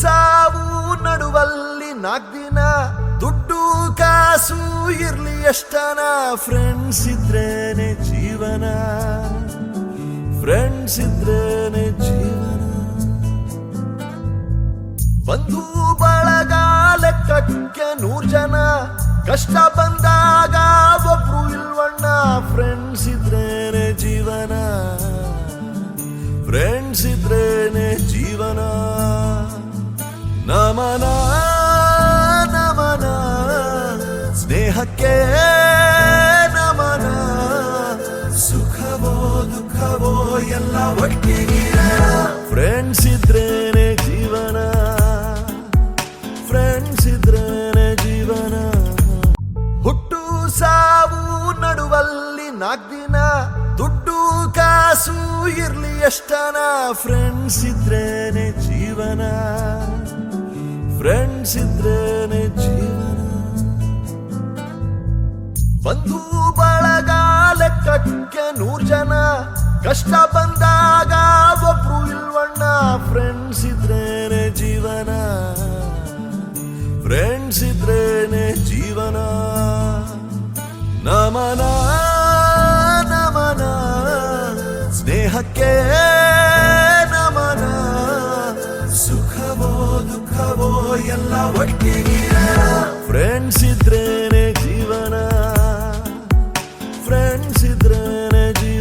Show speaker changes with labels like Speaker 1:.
Speaker 1: ಸಾವು ನಡುವಲ್ಲಿ ನಾಲ್ಕು ದಿನ. ದುಡ್ಡು ಕಾಸು ಇರ್ಲಿ ಎಷ್ಟನ. ಫ್ರೆಂಡ್ಸ್ ಇದ್ರೇನೆ ಜೀವನ. ಫ್ರೆಂಡ್ಸ್ ಇದ್ರೇನೆ ಜೀವನ. ಬಂಧು ಬಳಗ ಲೆಕ್ಕಕ್ಕೆ ನೂರ್ ಜನ. ಕಷ್ಟ ಬಂದಾಗ ಒಬ್ರು ಇಲ್ವಣ್ಣ. ಫ್ರೆಂಡ್ಸ್ ಇದ್ರೇನೆ ಜೀವನ. ಫ್ರೆಂಡ್ಸ್ ಇದ್ರೇನೆ ಜೀವನ. ನಮನ ನಮನ, ಸ್ನೇಹಕ್ಕೆ ನಮನ. ಸುಖವೋ, ದುಃಖವೋ, ಎಲ್ಲ ಒಟ್ಟಿಗೆ ಫ್ರೆಂಡ್ಸ್ ಇದ್ರೇನೆ ಜೀವನ. ಫ್ರೆಂಡ್ಸ್ ಇದ್ರೇನೆ ಜೀವನ. ಹುಟ್ಟು ಸಾವು ನಡುವಲ್ಲಿ ದಿನ. ದುಡ್ಡು ಕಾಸು ಇರ್ಲಿ ಎಷ್ಟನ. ಫ್ರೆಂಡ್ಸ್ ಇದ್ರೇನೆ ಜೀವನ. ಫ್ರೆಂಡ್ಸ್ ಇದ್ರೇನೆ ಜೀವನ. ಬಂಧು ಬಳಗ ಲೆಕ್ಕಕ್ಕೆ ನೂರ್ ಜನ. ಕಷ್ಟ ಬಂದಾಗ ಒಬ್ರು ಇಲ್ವಣ್ಣ. ಫ್ರೆಂಡ್ಸ್ ಇದ್ರೇನೆ ಜೀವನ. ಫ್ರೆಂಡ್ಸ್ ಇದ್ರೇನೆ ಜೀವನ. ನಮನ ನಮನ. ಸ್ನೇಹಕ್ಕೆ ದುಃಖವೋ ಎಲ್ಲ ಒಟ್ಟಿಗೆ ಫ್ರೆಂಡ್ಸ್ ಇದ್ರೇನೆ